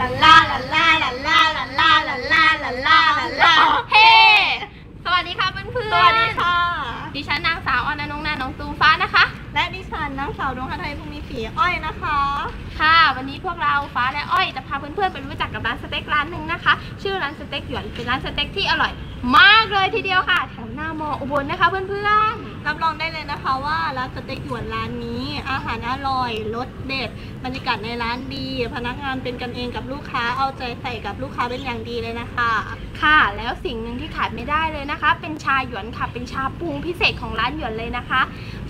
ลาลาลาลาลาลาลาลาลาลาลาลาลาเฮ้สวัสดีค่ะเพื่อนๆสวัสดีค่ะ ดิฉันนางสาวออนอนงนาน้องตูฟ้านะคะ และดิฉันนางสาวดวงคไทยภูมิศรีอ้อยนะคะ ค่ะ วันนี้พวกเราฟ้าและอ้อยจะพาเพื่อนๆไปรู้จักกับร้านสเต็กร้านหนึ่งนะคะ ชื่อร้านสเต็กหยวนเป็นร้านสเต็กที่อร่อย มากเลยทีเดียวค่ะแถวหน้ามออุบลนะคะเพื่อนๆ รับรองได้เลยนะคะว่าร้านสเต็กหยวนร้านนี้ อาหารอร่อยรสเด็ด บรรยากาศในร้านดี พนักงานเป็นกันเองกับลูกค้าเอาใจใส่กับลูกค้าเป็นอย่างดีเลยนะคะ ค่ะ แล้วสิ่งหนึ่งที่ขาดไม่ได้เลยนะคะ เป็นชาหยวนค่ะเป็นชาปรุงพิเศษของร้านหยวนเลยนะคะ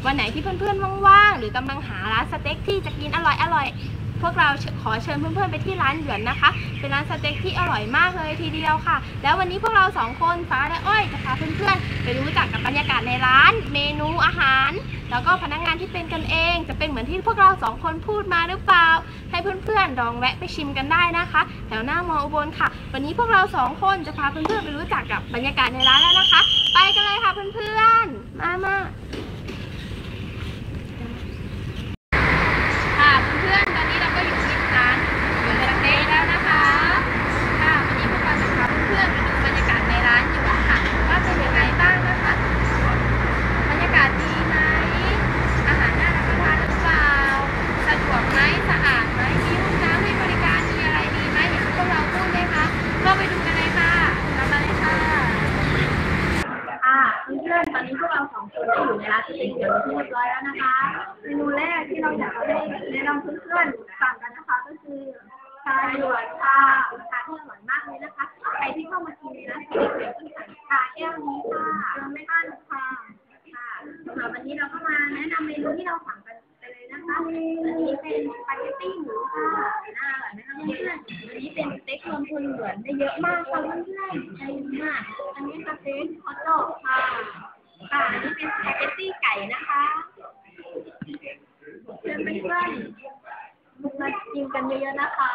วันไหนที่เพื่อนๆว่างๆหรือกำลังหาร้านสเต็กที่จะกินอร่อยๆ พวกเราขอเชิญเพื่อนๆไปที่ร้านหยวนนะคะ เป็นร้านสเต็กที่อร่อยมากเลยทีเดียวค่ะ แล้ววันนี้พวกเราสองคนฟ้าและอ้อยจะพาเพื่อนๆไปรู้จักกับบรรยากาศในร้าน เมนูอาหาร แล้วก็พนักงานที่เป็นกันเอง จะเป็นเหมือนที่พวกเราสองคนพูดมาหรือเปล่า ให้เพื่อนๆลองแวะไปชิมกันได้นะคะ แถวหน้ามออุบลค่ะ วันนี้พวกเราสองคนจะพาเพื่อนๆไปรู้จักกับบรรยากาศในร้านแล้วนะคะ ไปกันเลยค่ะเพื่อนๆ มามา ค่ะเพื่อนๆ ตอนนี้เราก็อยู่ที่ร้านหยวนสเต๊กแล้วนะคะ ค่ะ วันนี้พวกเราจะพาเพื่อนๆไปดูบรรยากาศในร้านหยวนค่ะว่าเป็นยังไงบ้างนะคะ บรรยากาศดีไหม อาหารน่ารับประทานหรือเปล่า สะดวกไหม สะอาดไหม มีห้องน้ำให้บริการ มีอะไรดีไหมอย่างที่พวกเราพูดไหมคะเราไปดูกันเลยค่ะตามมาเลยค่ะ ค่ะเพื่อนๆตอนนี้พวกเราสองคนได้ ด็กเดี๋ยวเรียบร้อยแล้วนะคะเมนูแรกที่เราอยากจะให้แนะนำเพื่อนๆสั่งกันนะคะ ก็คือชาหยวนค่ะชาที่อร่อยมากเลยนะคะใครที่เข้ามากินนร้านสเต็กเดี๋ยวต้องสั่งชาแก้วนี้ค่ะเติมไม่อั้นค่ะค่ะสำหรับวันนี้เราก็มาแนะนำเมนูที่เราสั่งกันไปเลยนะคะอันนี้เป็นสปาเกตตี้หมูค่ะน่าอร่อยนะคะเพื่อนๆอันนี้เป็นสเต็กรวมทุนหยวนได้เยอะมากค่ะเพื่อนๆได้เยอะมากอันนี้สเต็กฮอตดอกค่ะ ค่ะอันนี้เป็นสปาเกตตี้ไก่นะคะเชิญเพื่อนๆมากินกันเยอะๆนะคะ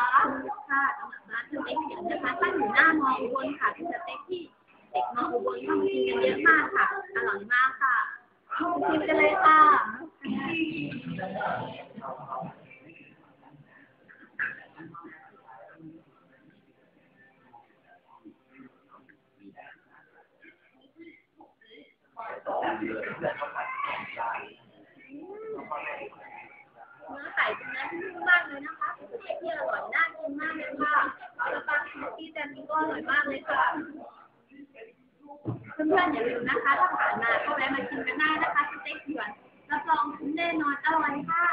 ค่ะสำหรับร้านสเต็กเดี๋ยวนะคะตั้งอยู่หน้ามออุบลค่ะเป็นสเต็กที่เด็กมออุบลเข้ามากินกันเยอะมากค่ะ อร่อยมากค่ะกินกันเลยค่ะ เนื้อไก่เป็นเนื้อที่นุ่มมากเลยนะคะเป็นเนื้อที่อร่อยน่ากินมากเลยค่ะแล้วปลาสโมกกี้จานนี้ก็อร่ อยมากเลยค่ะเพื่อนๆอย่าลืมนะคะ ถ้าผ่านมาก็แวะมาชิมกันได้นะคะสเต็กหยวนรับรองคุ้มแน่นอนอร่อยค่ะ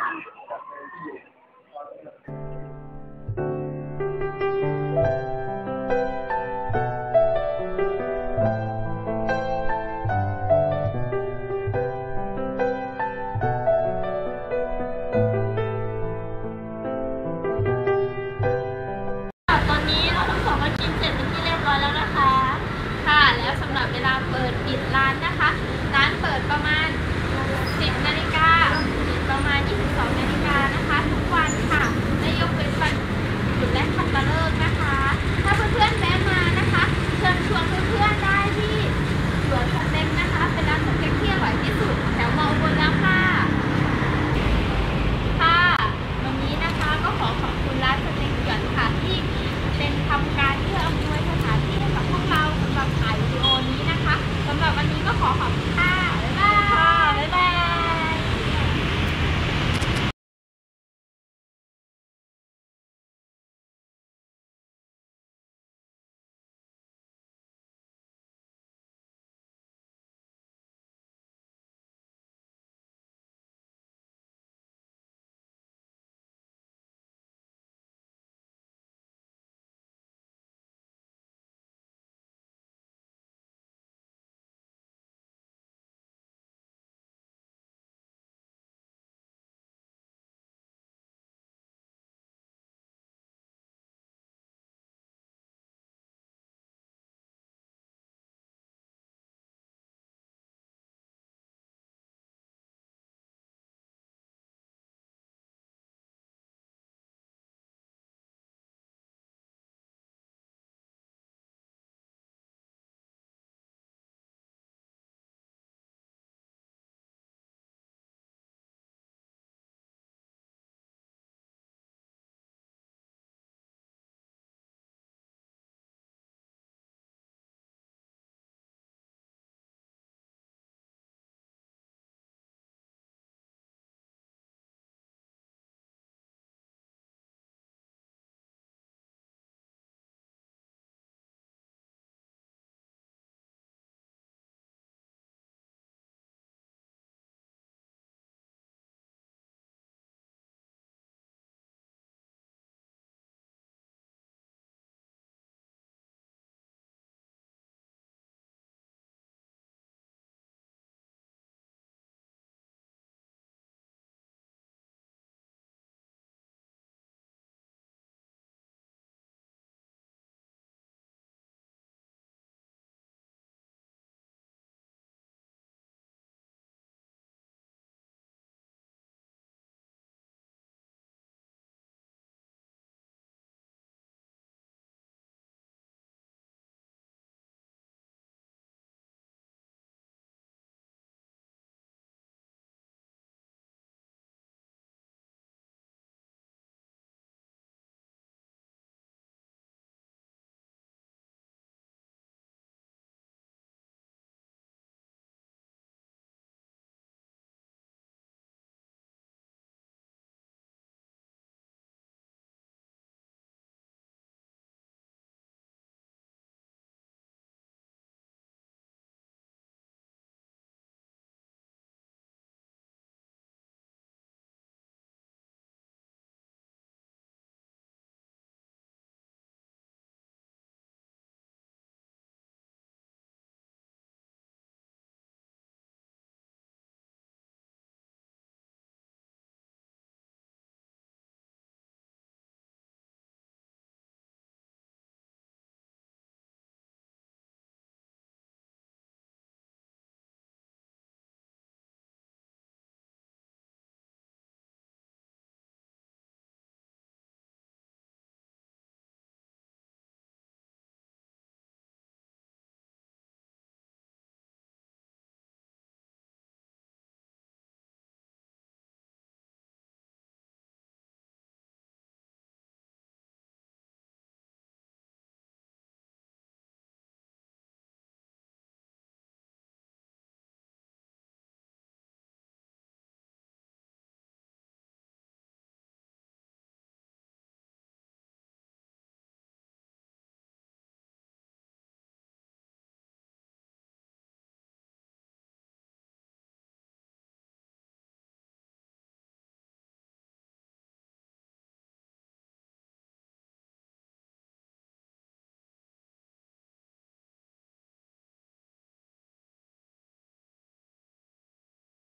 ับถ่ายวิดีโอนี้นะคะสำหรับวันนี้ก็ขอขอบคุณค่ะ